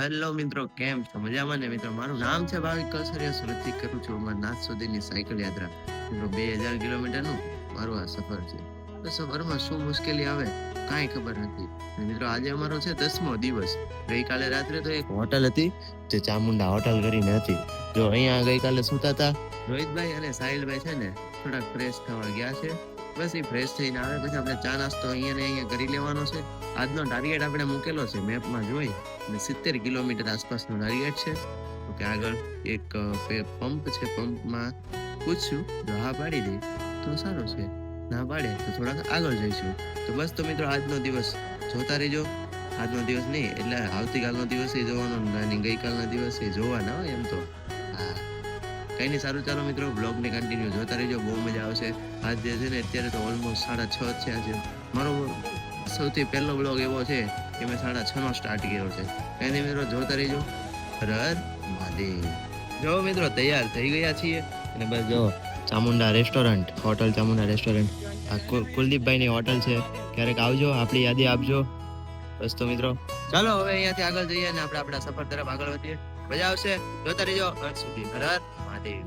Hello મિત્રો, કેમ છો? મજામાં ને મિત્રો? મારું નામ છે ભાવિક કસરિયા સુરતથી કરું છું અમરનાથ સુધીની સાયકલ યાત્રા. મિત્રો, બે હજાર કિલોમીટરનું મારું આ સફર છે. તો સફરમાં શું મુશ્કેલી આવે, કાંઈ ખબર નથી. મિત્રો, આજે અમારો છે દસમો દિવસ. ગઈકાલે રાત્રે તો એક હોટલ હતી, જે ચામુંડા હોટલ કરીને હતી. જો અહીંયા ગઈકાલે સુતા હતા, રોહિતભાઈ અને સાહિલભાઈ છે ને, થોડાક ફ્રેશ થવા ગયા છે. બસ એ ફ્રેશ થઈને આવે, પછી આપણે ચા નાસ્તો અહીંયા ને અહીંયા કરી લેવાનો છે. આજનો ટાર્ગેટ આપણે મૂકેલો છે મેપમાં જોઈ. અને સિત્તેર કિલોમીટર આસપાસનો ટાર્ગેટ છે. તો કે આગળ એક પંપ છે પંપમાં પૂછ્યું, જો હા પાડી દે, તો સારું છે. ના પાડે, તો થોડાક આગળ જઈશું. તો બસ તો મિત્રો આજનો દિવસ જોતા રહેજો. આજનો દિવસ નહીં, એટલે આવતીકાલનો દિવસ એ જોવાનો, અને ગઈકાલના દિવસે જોવાના હોય એમ તો. કઈ નહીં સારું. ચાલો મિત્રો બ્લોગને કન્ટિન્યુ જોતા રહેજો. બહુ મજા આવશે. આજ જે છે ને, અત્યારે તો ઓલમોસ્ટ સાડા છ છે. આજે મારો સૌથી પહેલો બ્લોગ એવો છે કે મેં સાડા છ નો સ્ટાર્ટ કર્યો છે. કઈ નહીં મિત્રો, જોતા રહેજો. હર મહાદેવ. જો મિત્રો, તૈયાર થઈ ગયા છીએ. અને બસ જો, Chamunda restaurant hotel Chamunda restaurant આ કુલ- કુલદીપભાઈની હોટલ છે. ક્યારેક આવજો, આપણી યાદી આપજો. બસ તો મિત્રો, ચાલો હવે અહીંયાથી આગળ જઈએ અને આપણે આપણા સફર તરફ આગળ વધીએ. મજા આવશે. જોતા રહેજો. અંત સુધી. હર. મહાદેવ.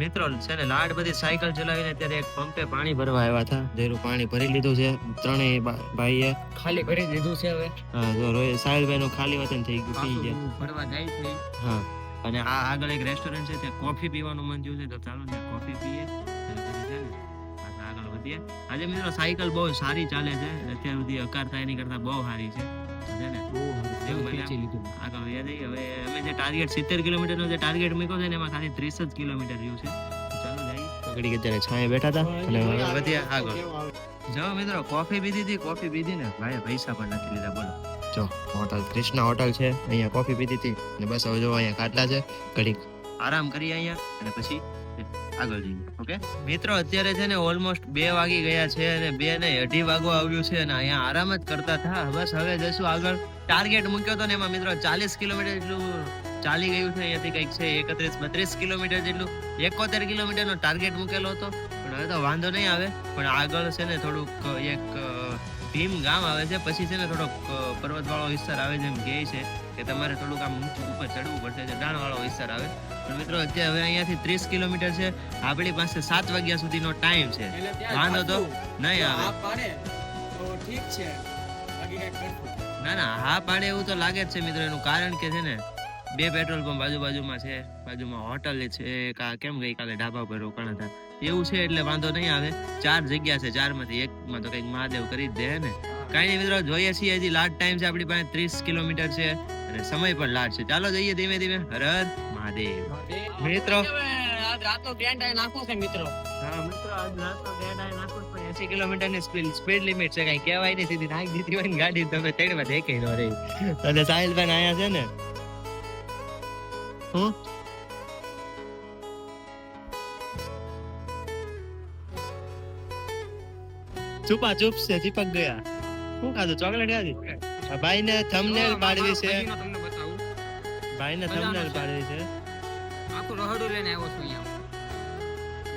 મિત્રો છે ને લાડ બધી સાયકલ ચલાવીને ત્યારે એક પંપે પાણી ભરવા આવ્યા હતા. જેનું પાણી ભરી લીધું છે ત્રણેય ભાઈએ. ખાલી કરી દીધું છે હવે. હા જો રોહિત સાહિલભાઈ નું ખાલી વતન થઈ ગયું પી ગયા. ભરવા જાય છે. હા અને આ આગળ એક રેસ્ટોરન્ટ છે ત્યાં કોફી પીવાનું મન થયું છે તો ચાલો ને કોફી પીએ. આગળ વધીએ. આજે મિત્રો સાયકલ બહુ સારી ચાલે છે અત્યાર સુધી અકાર થાય એની કરતા બહુ સારી છે. હવે અમે જે ટાર્ગેટ સિત્તેર કિલોમીટરનો જે ટાર્ગેટ મૂક્યો છે ને એમાં ખાલી ત્રીસ જ કિલોમીટર રહ્યું છે. ચાલો જઈએ. ઘડીક અત્યારે છાંયે બેઠા હતા? અને વધ્યા આગળ. જો મિત્રો કોફી પીધી હતી કોફી પીધી ને ભાઈ પૈસા પણ નથી લીધા બોલો. જો હોટલ કૃષ્ણા હોટલ છે અહીંયા કોફી પીધી હતી. અને બસ હવે જો અહીંયા ખાટલા છે ઘડીક આરામ કરીએ અહીંયા અને પછી આગળ જઈએ ઓકે મિત્રો, અત્યારે છે ને ઓલમોસ્ટ બે વાગી ગયા છે અને બે ને અઢી વાગો આવ્યું છે અને અહીંયા આરામ જ કરતા હતા. બસ હવે જશું આગળ. ટાર્ગેટ મૂક્યો હતો ને એમાં મિત્રો ચાલીસ કિલોમીટર જેટલું ચાલી ગયું છે. અહીંયાથી કંઈક છે એકત્રીસ, બત્રીસ કિલોમીટર જેટલું. એકોતેર કિલોમીટરનો ટાર્ગેટ મૂકેલો હતો. પણ હવે તો વાંધો નહીં આવે. પણ આગળ છે ને થોડુંક એક ભીમ ગામ આવે છે. પછી છે ને થોડોક પર્વત વાળો વિસ્તાર આવે છે એમ કહે છે કે તમારે થોડુંક આમ ઉપર ચડવું પડશે ચઢાણ વાળો વિસ્તાર આવે. પણ મિત્રો અત્યારે હવે અહીંયાથી ત્રીસ કિલોમીટર છે. આપણી પાસે સાત વાગ્યા સુધીનો ટાઈમ છે. વાંધો તો નહીં આવે. ઠીક છે. ના ના હા પાડે એવું તો લાગે જ છે મિત્રો એનું કારણ કે છે ને બે પેટ્રોલ પંપ બાજુ બાજુમાં છે બાજુમાં હોટલ છે કા કેમ ગઈકાલે ઢાબા પર રોકાણ હતા? એવું છે એટલે વાંધો નહીં આવે. ચાર જગ્યા છે ચારમાંથી એકમાં તો કંઈક મહાદેવ કરી જ દે ને. કાંઈ નહીં મિત્રો જોઈએ છીએ હજી લાસ્ટ ટાઈમ છે આપણી પાસે ત્રીસ કિલોમીટર છે અને સમય પણ લાસ્ટ છે. ચાલો જઈએ ધીમે ધીમે. હર હર મહાદેવ. મિત્રો. આજ રાતનો ગ્રેન્ડ અહીં નાખો છે મિત્રો. હા મિત્રો આજ રાતનો ગ્રેન્ડ આઈ નાખો પણ 80 કિલોમીટરની સ્પીડ સ્પીડ લિમિટ છે કઈ કહેવાય નહીં સીધી નાખી દીધી હોય ને ગાડી તમે તેડવા દેખાઈ ન રહી. અને સાહિલભાઈ આયા છે ને હું ચૂપા ચૂપ છે ચીપક ગયા. શું ખાધું? ચોકલેટ ખાધી? ભાઈ ને થમનેલ પાડવી છે. ભાઈ તમને બતાવું. ભાઈને મજાનો થંબનેલ છે. પાડવી છે. આખું રહોડું લઈને આવ્યો છું અહીંયા.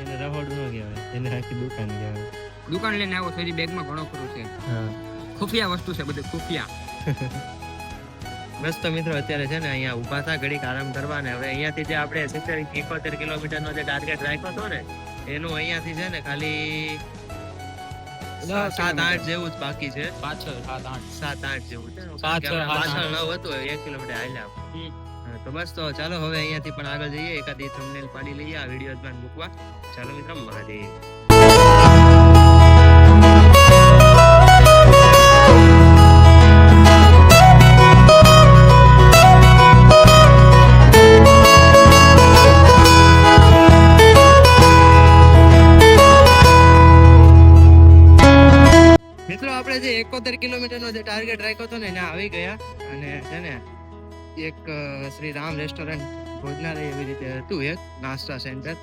એને રહોડું ન કહેવાય. એને આખી દુકાન કહેવાય. દુકાન લઈને આવ્યો છું બેગમાં ઘણો ખરું છે. હા. ખુફિયા વસ્તુ છે બધી ખુફિયા. બસ તો મિત્રો અત્યારે છે ને અહીંયા ઊભા થા ઘડીક આરામ કરવા ને હવે અહીંયાથી જે આપણે સિત્તેર એકોતેર કિલોમીટરનો જે ટાર્ગેટ રાખ્યો હતો ને એનું અહીંયાથી છે ને ખાલી સાત આઠ જેવું જ બાકી છે. પાછળ સાત આઠ. સાત આઠ જેવું છે. પાછળ. ન હતું એક કિલોમીટર હાલ્યા તો બસ તો ચાલો હવે અહીંયાથી પણ આગળ જઈએ. એકાદી થંબનેલ પાડી લઈએ આ વીડિયો મૂકવા. ચાલો મિત્રો મહાદેવ. એકોતેર કિલોમીટરનો જે ટાર્ગેટ રાખ્યો હતો ને, એને આવી ગયા. અને છે ને, એક શ્રી રામ રેસ્ટોરન્ટ ભોજનાલય એવી રીતે હતું એક, નાસ્તા સેન્ટર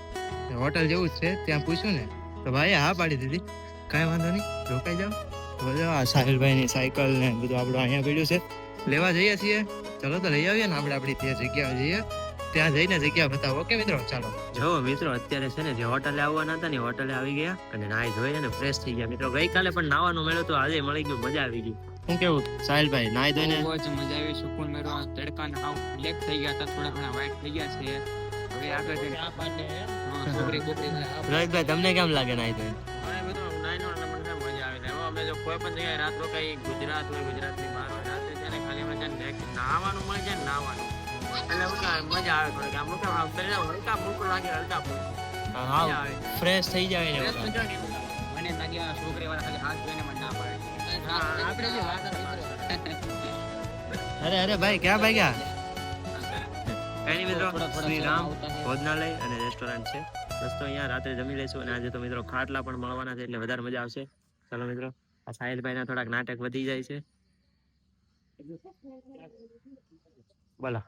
હોટલ જેવું જ છે, ત્યાં પૂછ્યું ને, તો ભાઈએ હા પાડી દીધી. કાંઈ વાંધો નહીં, રોકાઈ જાઓ. બોલો આ સાહિલભાઈની સાયકલ ને બધું આપણું અહીંયા પડ્યું છે. લેવા જઈએ છીએ. ચલો તો લઈ આવીએ ને આપણે આપણી તે જગ્યાએ જઈએ. ત્યાં જઈને જગ્યા બતાવો. ઓકે મિત્રો? ચાલો. જો મિત્રો અત્યારે છે ને જે હોટલે આવવાના હતા ને હોટલે આવી ગયા અને નાઈ ધોઈ અને ફ્રેશ થઈ ગયા. મિત્રો ગઈકાલે પણ નાવાનો મેળો તો આજે મળી ગયું મજા આવી ગઈ. શું કેવું? સાહિલભાઈ નાઈ ધોઈને? બહુ જ મજા આવી સુકૂન મેળો તડકા ને આવ બ્લેક થઈ ગયા હતા થોડા ઘણા વ્હાઈટ થઈ ગયા છે. હવે આગળ જઈને હા, છોકરી બોકરી ને રોહિતભાઈ તમને કેમ લાગે નાઈ ધોઈને? નહીં. અમે જો કોઈ પણ જગ્યાએ રાત રોકાઈ ગુજરાત હોય ગુજરાતની બહાર હોય રાત્રે છે ને ખાલી મજા નાહવાનું મળે છે ને નાહવાનું. એટલે મજા આવે થોડીક આમ શું આમ શરીર હલકા ફૂલકું લાગે હલકા ફૂલકું મજા હાવ આવે. ફ્રેશ થઈ જાય ને. મને લાગે છોકરી વાળા ખાલી હાથ જોઈને મને ના પાડે. આપણે જે વાત અરે અરે ભાઈ ક્યાં ભાગ્યા કઈ નહીં મિત્રો શ્રી રામ ભોજનાલય અને રેસ્ટોરન્ટ છે. બસ તો અહીંયા રાત્રે જમી લઈશું અને આજે તો મિત્રો ખાટલા પણ મળવાના છે એટલે વધારે મજા આવશે. ચાલો મિત્રો આ સાહિલભાઈ ના થોડાક નાટક વધી જાય છે. બોલો.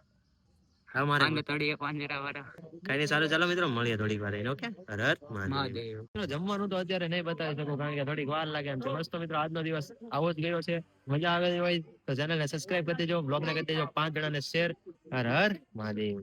હા મારે તળીએ પાંજરા વાળા. કઈ નહીં સારું ચાલો મિત્રો મળીએ થોડીક વાર ઓકે? હર હર મહાદેવ. મહાદેવ જમવાનું તો અત્યારે નહીં બતાવી શકું કારણ કે થોડીક વાર લાગે એમ છે મસ્ત મિત્રો આજનો દિવસ આવો જ ગયો છે. મજા આવે હોય તો ચેનલને સબસ્ક્રાઇબ કરી દેજો બ્લોગને કરી દેજો પાંચ જણાને શેર હર હર મહાદેવ.